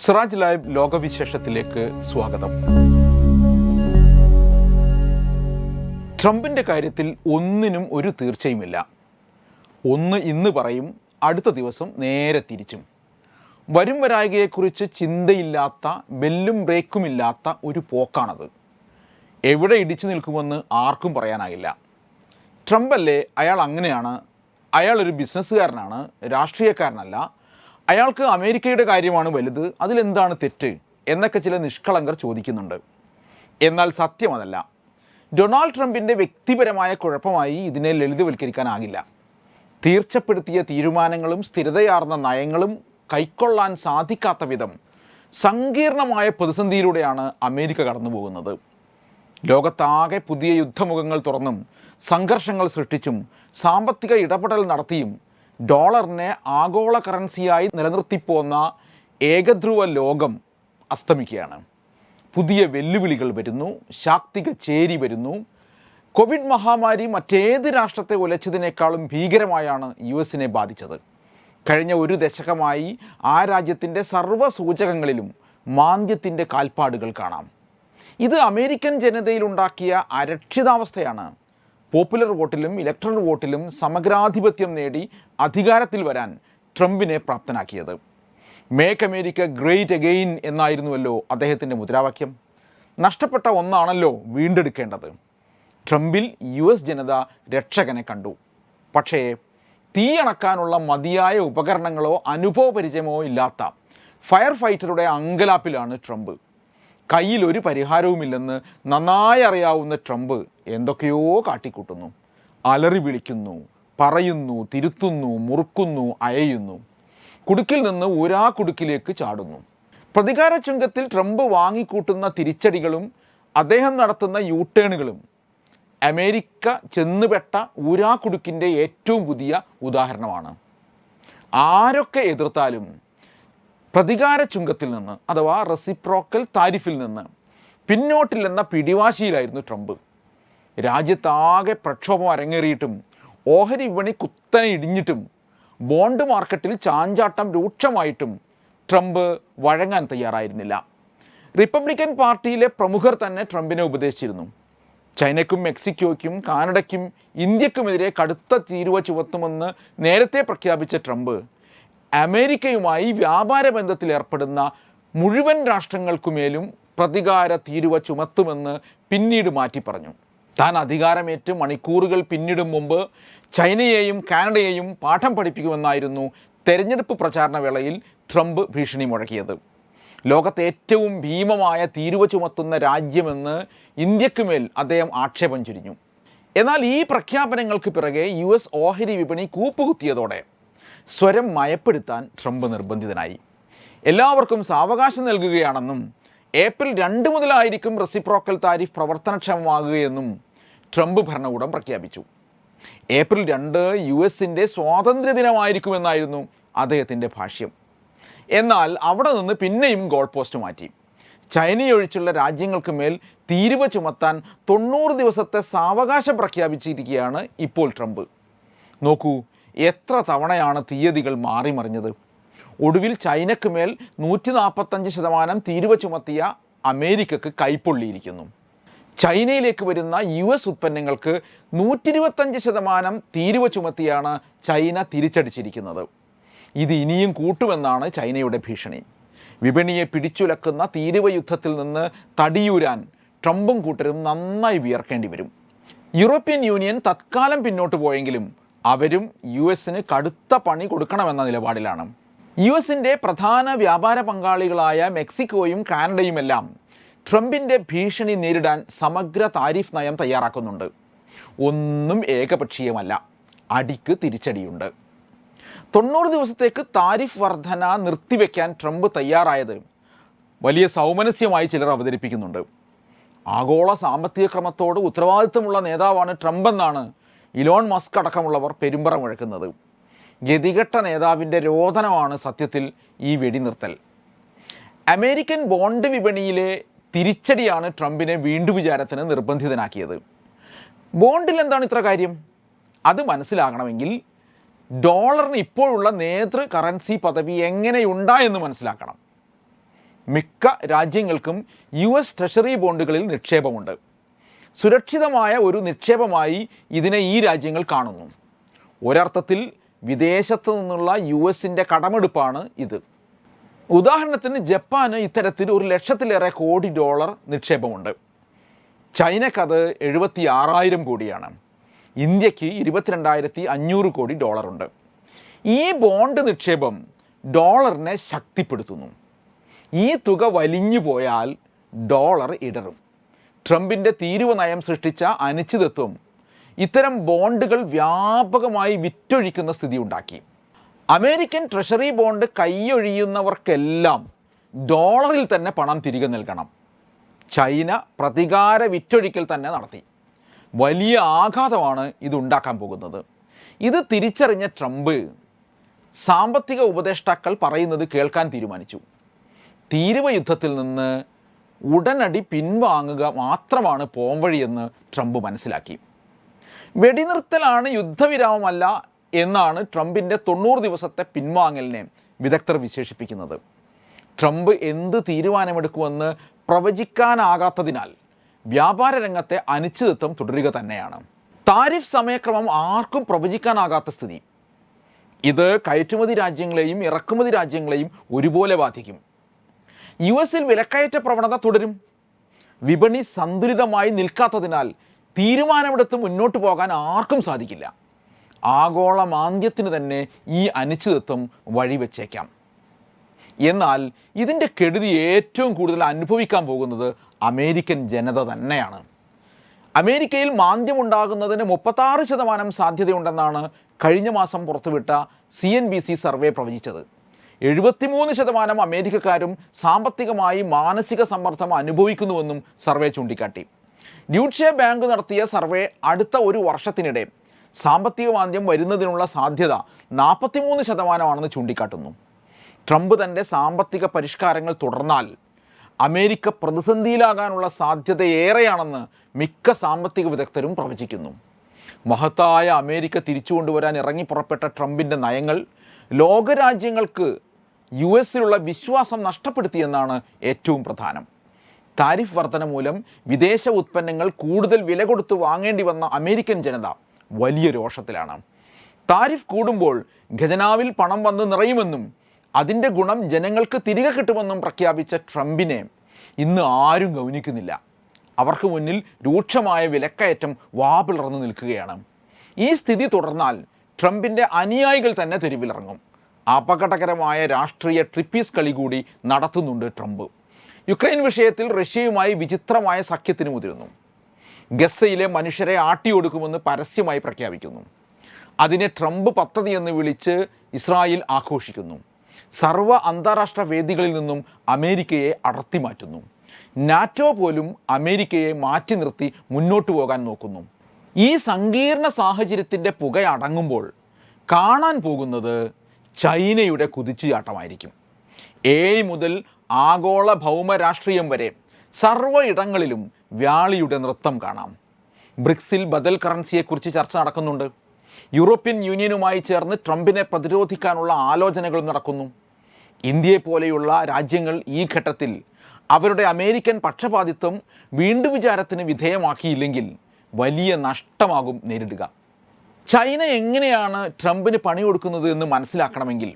Siraj live ലോകവിശേഷത്തിലേക്ക് സ്വാഗതം. ട്രംപിന്റെ കാര്യത്തിൽ ഒന്നിനും ഒരു തീർച്ചയുമില്ല. ഒന്ന് ഇന്ന് പറയും അടുത്ത ദിവസം നേരെ തിരിച്ചും. വരും വരായികയെക്കുറിച്ച് ചിന്തയില്ലാത്ത ബെല്ലും ബ്രേക്കും ഇല്ലാത്ത ഒരു പോക്കാണത്. എവിടെ ഇടിച്ചു നിൽക്കുമെന്ന് ആർക്കും പറയാനാകില്ല ട്രംപ് അല്ലേ അയാൾ അങ്ങനെയാണ്. അയാളൊരു ബിസിനസ്സുകാരനാണ് രാഷ്ട്രീയക്കാരനല്ല അയാൾക്ക് അമേരിക്കയുടെ കാര്യമാണ് വലുത് അതിലെന്താണ് തെറ്റ് എന്നൊക്കെ ചില നിഷ്കളങ്കർ ചോദിക്കുന്നുണ്ട്. എന്നാൽ സത്യം അതല്ല. ഡൊണാൾഡ് ട്രംപിന്റെ വ്യക്തിപരമായ കുഴപ്പമായി ഇതിനെ ലളിതവൽക്കരിക്കാനാകില്ല. തീർച്ചപ്പെടുത്തിയ തീരുമാനങ്ങളും സ്ഥിരതയാർന്ന നയങ്ങളും കൈക്കൊള്ളാൻ സാധിക്കാത്ത വിധം സങ്കീർണമായ പ്രതിസന്ധിയിലൂടെയാണ് അമേരിക്ക കടന്നുപോകുന്നത്. ലോകത്താകെ പുതിയ യുദ്ധമുഖങ്ങൾ തുറന്നും സംഘർഷങ്ങൾ സൃഷ്ടിച്ചും സാമ്പത്തിക ഇടപെടൽ നടത്തിയും ഡോളറിനെ ആഗോള കറൻസിയായി നിലനിർത്തിപ്പോന്ന ഏകധ്രുവ ലോകം അസ്തമിക്കുകയാണ്. പുതിയ വെല്ലുവിളികൾ വരുന്നു ശാക്തിക ചേരി വരുന്നു. കോവിഡ് മഹാമാരി മറ്റേത് രാഷ്ട്രത്തെ ഉലച്ചതിനേക്കാളും ഭീകരമായാണ് യു എസിനെ ബാധിച്ചത്. കഴിഞ്ഞ ഒരു ദശകമായി ആ രാജ്യത്തിന്റെ സർവ സൂചകങ്ങളിലും മാന്ദ്യത്തിന്റെ കാൽപ്പാടുകൾ കാണാം. ഇത് അമേരിക്കൻ ജനതയിലുണ്ടാക്കിയ അരക്ഷിതാവസ്ഥയാണ് പോപ്പുലർ വോട്ടിലും ഇലക്ട്രൽ വോട്ടിലും സമഗ്രാധിപത്യം നേടി അധികാരത്തിൽ വരാൻ ട്രംപിനെ പ്രാപ്തനാക്കിയത്. മേക്ക് അമേരിക്ക ഗ്രേറ്റ് അഗെയിൻ എന്നായിരുന്നുവല്ലോ അദ്ദേഹത്തിന്റെ മുദ്രാവാക്യം. നഷ്ടപ്പെട്ട ഒന്നാണല്ലോ വീണ്ടെടുക്കേണ്ടത്. ട്രംപിൽ യു എസ് ജനത രക്ഷകനെ കണ്ടു. പക്ഷേ തീയണക്കാനുള്ള മതിയായ ഉപകരണങ്ങളോ അനുഭവപരിചയമോ ഇല്ലാത്ത ഫയർ ഫൈറ്ററുടെ അങ്കലാപ്പിലാണ് ട്രംപ്. കയ്യിൽ ഒരു പരിഹാരവുമില്ലെന്ന് നന്നായി അറിയാവുന്ന ട്രംപ് എന്തൊക്കെയോ കാട്ടിക്കൂട്ടുന്നു. അലറി വിളിക്കുന്നു പറയുന്നു തിരുത്തുന്നു മുറുക്കുന്നു അയയുന്നു. കുടുക്കിൽ നിന്ന് ഒരാ കുടുക്കിലേക്ക് ചാടുന്നു. പ്രതികാര ചുങ്കത്തിൽ ട്രംപ് വാങ്ങിക്കൂട്ടുന്ന തിരിച്ചടികളും അദ്ദേഹം നടത്തുന്ന യൂട്ടേണുകളും അമേരിക്ക ചെന്നുപെട്ട ഊരാക്കുടുക്കിന്റെ ഏറ്റവും പുതിയ ഉദാഹരണമാണ്. ആരൊക്കെ എതിർത്താലും പ്രതികാര ചുങ്കത്തിൽ നിന്ന് അഥവാ റെസിപ്രോക്കൽ താരിഫിൽ നിന്ന് പിന്നോട്ടില്ലെന്ന പിടിവാശിയിലായിരുന്നു ട്രംപ്. രാജ്യത്താകെ പ്രക്ഷോഭം അരങ്ങേറിയിട്ടും ഓഹരി വിപണി കുത്തനെ ഇടിഞ്ഞിട്ടും ബോണ്ട് മാർക്കറ്റിൽ ചാഞ്ചാട്ടം രൂക്ഷമായിട്ടും ട്രംപ് വഴങ്ങാൻ തയ്യാറായിരുന്നില്ല. റിപ്പബ്ലിക്കൻ പാർട്ടിയിലെ പ്രമുഖർ തന്നെ ട്രംപിനെ ഉപദേശിച്ചിരുന്നു. ചൈനയ്ക്കും മെക്സിക്കോയ്ക്കും കാനഡയ്ക്കും ഇന്ത്യക്കുമെതിരെ കടുത്ത തീരുവ ചുവത്തുമെന്ന് നേരത്തെ പ്രഖ്യാപിച്ച ട്രംപ് അമേരിക്കയുമായി വ്യാപാര ബന്ധത്തിൽ ഏർപ്പെടുന്ന മുഴുവൻ രാഷ്ട്രങ്ങൾക്കുമേലും പ്രതികാര തീരുവ ചുമത്തുമെന്ന് പിന്നീട് മാറ്റി പറഞ്ഞു. താൻ അധികാരമേറ്റ് മണിക്കൂറുകൾ പിന്നിടും മുമ്പ് ചൈനയെയും കാനഡയെയും പാഠം പഠിപ്പിക്കുമെന്നായിരുന്നു തെരഞ്ഞെടുപ്പ് പ്രചാരണ വേളയിൽ ട്രംപ് ഭീഷണി മുഴക്കിയത്. ലോകത്തെ ഏറ്റവും ഭീമമായ തീരുവ ചുമത്തുന്ന രാജ്യമെന്ന് ഇന്ത്യക്കുമേൽ അദ്ദേഹം ആക്ഷേപം ചുരിഞ്ഞു. എന്നാൽ ഈ പ്രഖ്യാപനങ്ങൾക്ക് പിറകെ യു എസ് ഓഹരി വിപണി കൂപ്പുകുത്തിയതോടെ സ്വരം മയപ്പെടുത്താൻ ട്രംപ് നിർബന്ധിതനായി. എല്ലാവർക്കും സാവകാശം നൽകുകയാണെന്നും ഏപ്രിൽ രണ്ട് മുതലായിരിക്കും റെസിപ്രോക്കൽ താരിഫ് പ്രവർത്തനക്ഷമമാകുകയെന്നും ട്രംപ് ഭരണകൂടം പ്രഖ്യാപിച്ചു. ഏപ്രിൽ രണ്ട് യു എസിന്റെ സ്വാതന്ത്ര്യ ദിനമായിരിക്കുമെന്നായിരുന്നു അദ്ദേഹത്തിന്റെ ഭാഷ്യം. എന്നാൽ അവിടെ നിന്ന് പിന്നെയും ഗോൾ പോസ്റ്റ് മാറ്റി. ചൈനയൊഴിച്ചുള്ള രാജ്യങ്ങൾക്ക് മേൽ തീരുവ ചുമത്താൻ തൊണ്ണൂറ് ദിവസത്തെ സാവകാശം പ്രഖ്യാപിച്ചിരിക്കുകയാണ് ഇപ്പോൾ ട്രംപ്. നോക്കൂ എത്ര തവണയാണ് തീയതികൾ മാറിമറിഞ്ഞത്? ഒടുവിൽ ചൈനക്ക് മേൽ നൂറ്റി നാൽപ്പത്തഞ്ച് ശതമാനം തീരുവ ചുമത്തിയ അമേരിക്കക്ക് കൈപ്പൊള്ളിയിരിക്കുന്നു. ചൈനയിലേക്ക് വരുന്ന യു എസ് ഉൽപ്പന്നങ്ങൾക്ക് നൂറ്റി ഇരുപത്തഞ്ച് ശതമാനം തീരുവ ചുമത്തിയാണ് ചൈന തിരിച്ചടിച്ചിരിക്കുന്നത്. ഇത് ഇനിയും കൂട്ടുമെന്നാണ് ചൈനയുടെ ഭീഷണി. വിപണിയെ പിടിച്ചുലക്കുന്ന തീരുവ യുദ്ധത്തിൽ നിന്ന് തടിയൂരാൻ ട്രംപും കൂട്ടരും നന്നായി വിയർക്കേണ്ടി വരും. യൂറോപ്യൻ യൂണിയൻ തത്കാലം പിന്നോട്ട് പോയെങ്കിലും അവരും യു എസിന് കടുത്ത പണി കൊടുക്കണമെന്ന നിലപാടിലാണ്. യു എസിന്റെ പ്രധാന വ്യാപാര പങ്കാളികളായ മെക്സിക്കോയും കാനഡയുമെല്ലാം ട്രംപിന്റെ ഭീഷണി നേരിടാൻ സമഗ്ര താരിഫ് നയം തയ്യാറാക്കുന്നുണ്ട്. ഒന്നും ഏകപക്ഷീയമല്ല. അടിക്ക് തിരിച്ചടിയുണ്ട്. തൊണ്ണൂറ് ദിവസത്തേക്ക് താരിഫ് വർധന നിർത്തിവെക്കാൻ ട്രംപ് തയ്യാറായത് വലിയ സൗമനസ്യമായി ചിലർ അവതരിപ്പിക്കുന്നുണ്ട്. ആഗോള സാമ്പത്തിക ക്രമത്തോട് ഉത്തരവാദിത്തമുള്ള നേതാവാണ് ട്രംപ് എന്നാണ് ഇലോൺ മസ്ക് അടക്കമുള്ളവർ പെരുമ്പറ മുഴക്കുന്നത് ഗതികെട്ട നേതാവിന്റെ രോദനമാണ് സത്യത്തിൽ ഈ വെടിനിർത്തൽ. അമേരിക്കൻ ബോണ്ട് വിപണിയിലെ തിരിച്ചടിയാണ് ട്രംപിനെ വീണ്ടും വിചാരത്തിന് നിർബന്ധിതനാക്കിയത്. ബോണ്ടിൽ എന്താണ് ഇത്ര കാര്യം? അത് മനസ്സിലാകണമെങ്കിൽ ഡോളറിന് ഇപ്പോഴുള്ള നേതൃ കറൻസി പദവി എങ്ങനെയുണ്ടായെന്ന് മനസ്സിലാക്കണം. മിക്ക രാജ്യങ്ങൾക്കും യു എസ് ട്രഷറി ബോണ്ടുകളിൽ നിക്ഷേപമുണ്ട്. സുരക്ഷിതമായ ഒരു നിക്ഷേപമായി ഇതിനെ ഈ രാജ്യങ്ങൾ കാണുന്നു. ഒരർത്ഥത്തിൽ വിദേശത്തു നിന്നുള്ള യു എസിന്റെ കടമെടുപ്പാണ് ഇത്. ഉദാഹരണത്തിന് ജപ്പാന് ഇത്തരത്തിൽ ഒരു ലക്ഷത്തിലേറെ കോടി ഡോളർ നിക്ഷേപമുണ്ട്. ചൈനക്കത് എഴുപത്തി ആറായിരം കോടിയാണ്. ഇന്ത്യയ്ക്ക് ഇരുപത്തിരണ്ടായിരത്തി അഞ്ഞൂറ് കോടി ഡോളറുണ്ട്. ഈ ബോണ്ട് നിക്ഷേപം ഡോളറിനെ ശക്തിപ്പെടുത്തുന്നു. ഈ തുക വലിഞ്ഞു പോയാൽ ഡോളർ ഇടറും. ട്രംപിന്റെ തീരുവ നയം സൃഷ്ടിച്ച അനിശ്ചിതത്വം ഇത്തരം ബോണ്ടുകൾ വ്യാപകമായി വിറ്റൊഴിക്കുന്ന സ്ഥിതി ഉണ്ടാക്കി. അമേരിക്കൻ ട്രഷറി ബോണ്ട് കൈയൊഴിയുന്നവർക്കെല്ലാം ഡോളറിൽ തന്നെ പണം തിരികെ നൽകണം. ചൈന പ്രതികാര വിറ്റൊഴിക്കൽ തന്നെ നടത്തി. വലിയ ആഘാതമാണ് ഇതുണ്ടാക്കാൻ പോകുന്നത്. ഇത് തിരിച്ചറിഞ്ഞ ട്രംപ് സാമ്പത്തിക ഉപദേഷ്ടാക്കൾ പറയുന്നത് കേൾക്കാൻ തീരുമാനിച്ചു. തീരുവ യുദ്ധത്തിൽ നിന്ന് ഉടനടി പിൻവാങ്ങുക മാത്രമാണ് പോംവഴിയെന്ന് ട്രംപ് മനസ്സിലാക്കി. വെടിനിർത്തലാണ് യുദ്ധവിരാമമല്ല എന്നാണ് ട്രംപിന്റെ തൊണ്ണൂറ് ദിവസത്തെ പിൻവാങ്ങലിനെ വിദഗ്ധർ വിശേഷിപ്പിക്കുന്നത്. ട്രംപ് എന്ത് തീരുമാനമെടുക്കുമെന്ന് പ്രവചിക്കാനാകാത്തതിനാൽ വ്യാപാര രംഗത്തെ അനിശ്ചിതത്വം തുടരുക തന്നെയാണ്. താരിഫ് സമയക്രമം ആർക്കും പ്രവചിക്കാനാകാത്ത സ്ഥിതി. ഇത് കയറ്റുമതി രാജ്യങ്ങളെയും ഇറക്കുമതി രാജ്യങ്ങളെയും ഒരുപോലെ ബാധിക്കും. യു എസിൽ വിലക്കയറ്റ പ്രവണത തുടരും. വിപണി സന്തുലിതമായി നിൽക്കാത്തതിനാൽ തീരുമാനമെടുത്ത് മുന്നോട്ട് പോകാൻ ആർക്കും സാധിക്കില്ല. ആഗോള മാന്ദ്യത്തിന് തന്നെ ഈ അനിശ്ചിതത്വം വഴിവെച്ചേക്കാം. എന്നാൽ ഇതിന്റെ കെടുതി ഏറ്റവും കൂടുതൽ അനുഭവിക്കാൻ പോകുന്നത് അമേരിക്കൻ ജനത തന്നെയാണ്. അമേരിക്കയിൽ മാന്ദ്യമുണ്ടാകുന്നതിന് മുപ്പത്താറ് ശതമാനം സാധ്യതയുണ്ടെന്നാണ് കഴിഞ്ഞ മാസം പുറത്തുവിട്ട C N B C survey പ്രവചിച്ചത്. എഴുപത്തിമൂന്ന് ശതമാനം അമേരിക്കക്കാരും സാമ്പത്തികമായി മാനസിക സമ്മർദ്ദം അനുഭവിക്കുന്നുവെന്നും സർവേ ചൂണ്ടിക്കാട്ടി. ഡ്യൂട്ട്ഷെ ബാങ്ക് നടത്തിയ സർവേ അടുത്ത ഒരു വർഷത്തിനിടെ സാമ്പത്തിക മാന്ദ്യം വരുന്നതിനുള്ള സാധ്യത നാൽപ്പത്തിമൂന്ന് ശതമാനമാണെന്ന് ചൂണ്ടിക്കാട്ടുന്നു. ട്രംപ് തന്റെ സാമ്പത്തിക പരിഷ്കാരങ്ങൾ തുടർന്നാൽ അമേരിക്ക പ്രതിസന്ധിയിലാകാനുള്ള സാധ്യത ഏറെയാണെന്ന് മിക്ക സാമ്പത്തിക വിദഗ്ധരും പ്രവചിക്കുന്നു. മഹത്തായ അമേരിക്ക തിരിച്ചു കൊണ്ടുവരാൻ ഇറങ്ങി പുറപ്പെട്ട ട്രംപിന്റെ നയങ്ങൾ ലോകരാജ്യങ്ങൾക്ക് യു എസിലുള്ള വിശ്വാസം നഷ്ടപ്പെടുത്തിയെന്നാണ് ഏറ്റവും പ്രധാനം. താരിഫ് വർധന മൂലം വിദേശ ഉത്പന്നങ്ങൾ കൂടുതൽ വില കൊടുത്ത് വാങ്ങേണ്ടി വന്ന അമേരിക്കൻ ജനത വലിയ രോഷത്തിലാണ് താരിഫ് കൂടുമ്പോൾ ഖജനാവിൽ പണം വന്ന് നിറയുമെന്നും അതിന്റെ ഗുണം ജനങ്ങൾക്ക് തിരികെ കിട്ടുമെന്നും പ്രഖ്യാപിച്ച ട്രംപിനെ ഇന്ന് ആരും ഗൗനിക്കുന്നില്ല. അവർക്ക് മുന്നിൽ രൂക്ഷമായ വിലക്കയറ്റം വാപിളർന്നു നിൽക്കുകയാണ്. ഈ സ്ഥിതി തുടർന്നാൽ ട്രംപിന്റെ അനുയായികൾ തന്നെ തെരുവിലിറങ്ങും. അപകടകരമായ രാഷ്ട്രീയ ട്രിപ്പീസ് കളി കൂടി നടത്തുന്നുണ്ട് ട്രംപ്. യുക്രൈൻ വിഷയത്തിൽ റഷ്യയുമായി വിചിത്രമായ സഖ്യത്തിന് മുതിരുന്നു. ഗസയിലെ മനുഷ്യരെ ആട്ടിയൊടുക്കുമെന്ന് പരസ്യമായി പ്രഖ്യാപിക്കുന്നു. അതിനെ ട്രംപ് പദ്ധതി എന്ന് വിളിച്ച് ഇസ്രായേൽ ആഘോഷിക്കുന്നു. സർവ അന്താരാഷ്ട്ര വേദികളിൽ നിന്നും അമേരിക്കയെ അടർത്തി മാറ്റുന്നു. നാറ്റോ പോലും അമേരിക്കയെ മാറ്റി നിർത്തി മുന്നോട്ട് പോകാൻ നോക്കുന്നു. ഈ സങ്കീർണ സാഹചര്യത്തിന്റെ പുകയടങ്ങുമ്പോൾ കാണാൻ പോകുന്നത് ചൈനയുടെ കുതിച്ചുചാട്ടമായിരിക്കും. ഏഴ് മുതൽ ആഗോള ഭൗമ രാഷ്ട്രീയം വരെ സർവ ഇടങ്ങളിലും വ്യാളിയുടെ നൃത്തം കാണാം. ബ്രിക്സിൽ ബദൽ കറൻസിയെക്കുറിച്ച് ചർച്ച നടക്കുന്നുണ്ട്. യൂറോപ്യൻ യൂണിയനുമായി ചേർന്ന് ട്രംപിനെ പ്രതിരോധിക്കാനുള്ള ആലോചനകൾ നടക്കുന്നു. ഇന്ത്യയെ പോലെയുള്ള രാജ്യങ്ങൾ ഈ ഘട്ടത്തിൽ അവരുടെ അമേരിക്കൻ പക്ഷപാതിത്വം വീണ്ടും വിചാരത്തിന് വിധേയമാക്കിയില്ലെങ്കിൽ വലിയ നഷ്ടമാകും നേരിടുക. ചൈന എങ്ങനെയാണ് ട്രംപിന് പണി കൊടുക്കുന്നത് എന്ന് മനസ്സിലാക്കണമെങ്കിൽ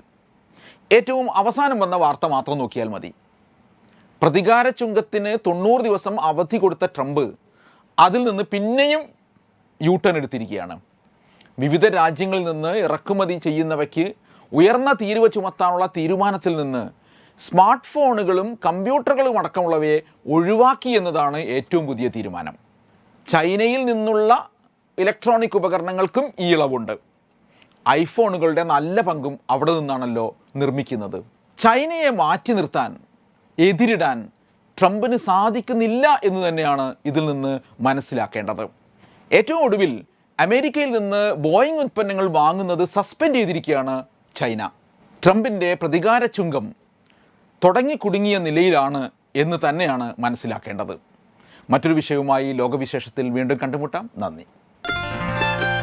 ഏറ്റവും അവസാനം വന്ന വാർത്ത മാത്രം നോക്കിയാൽ മതി. പ്രതികാര ചുങ്കത്തിന് തൊണ്ണൂറ് ദിവസം അവധി കൊടുത്ത ട്രംപ് അതിൽ നിന്ന് പിന്നെയും യൂ ടേൺ എടുത്തിരിക്കുകയാണ്. വിവിധ രാജ്യങ്ങളിൽ നിന്ന് ഇറക്കുമതി ചെയ്യുന്നവയ്ക്ക് ഉയർന്ന തീരുവ ചുമത്താനുള്ള തീരുമാനത്തിൽ നിന്ന് സ്മാർട്ട് ഫോണുകളും കമ്പ്യൂട്ടറുകളും അടക്കമുള്ളവയെ ഒഴിവാക്കി എന്നതാണ് ഏറ്റവും പുതിയ തീരുമാനം. ചൈനയിൽ നിന്നുള്ള ഇലക്ട്രോണിക് ഉപകരണങ്ങൾക്കും ഈ ഇളവുണ്ട്. ഐഫോണുകളുടെ നല്ല പങ്കും അവിടെ നിന്നാണല്ലോ നിർമ്മിക്കുന്നത്. ചൈനയെ മാറ്റി നിർത്താൻ എതിരിടാൻ ട്രംപിന് സാധിക്കുന്നില്ല എന്ന് തന്നെയാണ് ഇതിൽ നിന്ന് മനസ്സിലാക്കേണ്ടത്. ഏറ്റവും ഒടുവിൽ അമേരിക്കയിൽ നിന്ന് ബോയിങ് ഉൽപ്പന്നങ്ങൾ വാങ്ങുന്നത് സസ്പെൻഡ് ചെയ്തിരിക്കുകയാണ് ചൈന. ട്രംപിന്റെ പ്രതികാര ചുങ്കം തുടങ്ങി കുടുങ്ങിയ നിലയിലാണ് എന്ന് തന്നെയാണ് മനസ്സിലാക്കേണ്ടത്. മറ്റൊരു വിഷയവുമായി ലോകവിശേഷത്തിൽ വീണ്ടും കണ്ടുമുട്ടാം. നന്ദി.